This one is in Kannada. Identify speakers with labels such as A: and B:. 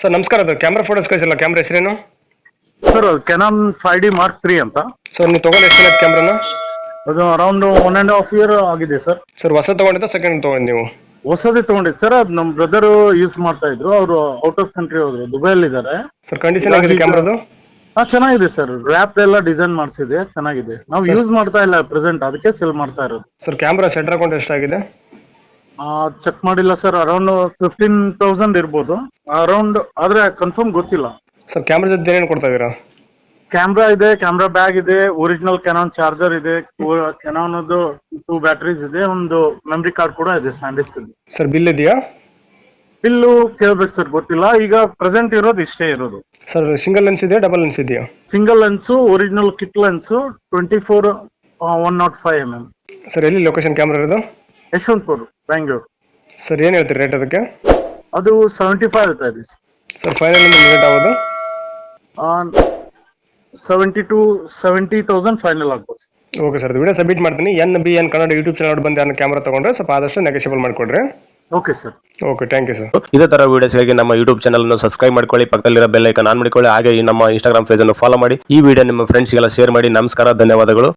A: ಸರ್ ನಮಸ್ಕಾರ ಅದು ಕ್ಯಾಮ್ರಾ ಫೋಟೋಸ್ ಕಳಿಸಿಲ್ಲ. ಕ್ಯಾಮ್ರಾ ಹೆಸರೇನು?
B: Sir Canon five D mark three ಅಂತ.
A: ಸರ್ ನೀವು ತಗೊಂಡು ಎಷ್ಟು ಕ್ಯಾಮ್ರಾನ
B: ಅದು around one and half year ಆಗಿದೆ ಸರ್
A: ಸರ್ ಹೊಸ ತೊಗೊಂಡಿದ್ದ ಸೆಕೆಂಡ್ ತೊಗೊಂಡು ನೀವು?
B: ಹೊಸದೇ ತಗೊಂಡಿದ್ದು ಸರ್ ಅದು ನಮ್ಮ ಬ್ರದರ್ ಯೂಸ್ ಮಾಡ್ತಾ ಇದ್ರು. ಅವರು ಔಟ್ ಆಫ್ ಕಂಟ್ರಿ ಹೋದ್ರು ದುಬೈಯಲ್ಲಿ ಇದ್ದಾರೆ
A: ಸರ್ ಕಂಡೀಷನ್ ಆಗಿದೆ ಕ್ಯಾಮ್ರಾದು
B: ಹಾ ಚೆನ್ನಾಗಿದೆ ಸರ್ ರ್ಯಾಪ್ ಎಲ್ಲ ಡಿಸೈನ್ ಮಾಡಿಸಿದೆ ಚೆನ್ನಾಗಿದೆ. ನಾವು ಯೂಸ್ ಮಾಡ್ತಾ ಇಲ್ಲ ಪ್ರೆಸೆಂಟ್ ಅದಕ್ಕೆ ಸೆಲ್ ಮಾಡ್ತಾ ಇರೋದು.
A: ಸರ್ ಕ್ಯಾಮ್ರಾ ಸೆಂಟರ್ ಅಕೌಂಟ್ ಎಷ್ಟಾಗಿದೆ?
B: ಚೆಕ್ ಮಾಡಿಲ್ಲ ಸರ್ ಅರೌಂಡ್ ಫಿಫ್ಟೀನ್ ತೌಸಂಡ್ ಇರ್ಬೋದು. ಅರೌಂಡ್ ಆದ್ರೆ ಕನ್ಫರ್ಮ್ ಗೊತ್ತಿಲ್ಲ.
A: ಸರ್ ಕ್ಯಾಮ್ರಾ ಜೊತೆ ಏನೇನು ಕೊಡ್ತಾ ಇದ್ದೀರಾ?
B: ಕ್ಯಾಮ್ರಾ ಇದೆ ಕ್ಯಾಮ್ರಾ ಬ್ಯಾಗ್ ಇದೆ ಒರಿಜಿನಲ್ ಕೆನಾನ್ ಚಾರ್ಜರ್ ಇದೆ ಕೆನಾನ್ ಟೂ ಬ್ಯಾಟ್ರೀಸ್ ಇದೆ ಒಂದು ಮೆಮರಿ ಕಾರ್ಡ್ ಕೂಡ ಇದೆ ಸ್ಯಾಂಡಿಸ್ಕ್
A: ಸರ್ ಬಿಲ್ ಇದೆಯಾ?
B: ಬಿಲ್ಲು ಕೇಳ್ಬೇಕು ಸರ್ ಗೊತ್ತಿಲ್ಲ. ಈಗ ಪ್ರೆಸೆಂಟ್ ಇರೋದು ಇಷ್ಟೇ ಇರೋದು.
A: ಸರ್ ಸಿಂಗಲ್ ಲೆನ್ಸ್ ಇದೆಯಾ ಡಬಲ್ ಲೆನ್ಸ್ ಇದೆಯಾ?
B: Single lens original kit lens twenty four one not five M M
A: sir ಎಲ್ಲಿ ಲೊಕೇಶನ್ ಕ್ಯಾಮ್ರಾ ಇರೋದು?
B: ಯಶವಂತಪುರ್ ಬ್ಯಾಂಗ್ಳೂರ್
A: ಸರ್ ಏನು ಹೇಳ್ತೀರಿ ರೇಟ್ ಅದಕ್ಕೆ?
B: ಅದು ಸೆವೆಂಟಿ ಫೈವ್ ಇರ್ತಾ ಇದೆ
A: ಸರ್ ಫೈನಲ್ ರೇಟ್ ಆಗೋದು
B: seventy to seventy thousand final ಆಗ್ಬೋದು
A: ಓಕೆ ಸರ್ ವಿಡಿಯೋ ಸಬ್ಮಿಟ್ ಮಾಡ್ತೀನಿ. N B N Kannada YouTube channel ಬಂದು ಅನ್ನೋ ಕ್ಯಾಮ್ರಾ ತೊಗೊಂಡ್ರೆ ಸ್ವಲ್ಪ ಆದಷ್ಟು ನೆಗೆಷಿಬಲ್ ಮಾಡಿಕೊಡ್ರಿ.
B: Okay sir
A: okay thank you sir
C: ಇದೇ ತರ ವಿಡಿಯೋಸ್ಗಾಗಿ ನಮ್ಮ ಯೂಟ್ಯೂಬ್ ಚಾನಲ್ ಅನ್ನು ಸಬ್ಸ್ಕ್ರೈಬ್ ಮಾಡ್ಕೊಳ್ಳಿ. ಪಕ್ಕದಲ್ಲಿರೋ ಬೆಲ್ ಐಕನ್ ಆನ್ ಮಾಡಿಕೊಳ್ಳಿ. ಹಾಗೆ ಈ ನಮ್ಮ ಇನ್ಸ್ಟಾಗ್ರಾಮ್ ಪೇಜ್ ಅನ್ನು ಫಾಲೋ ಮಾಡಿ. ಈ ವಿಡಿಯೋ ನಿಮ್ಮ ಫ್ರೆಂಡ್ಸ್ಗೆಲ್ಲ ಶೇರ್ ಮಾಡಿ. ನಮಸ್ಕಾರ ಧನ್ಯವಾದಗಳು.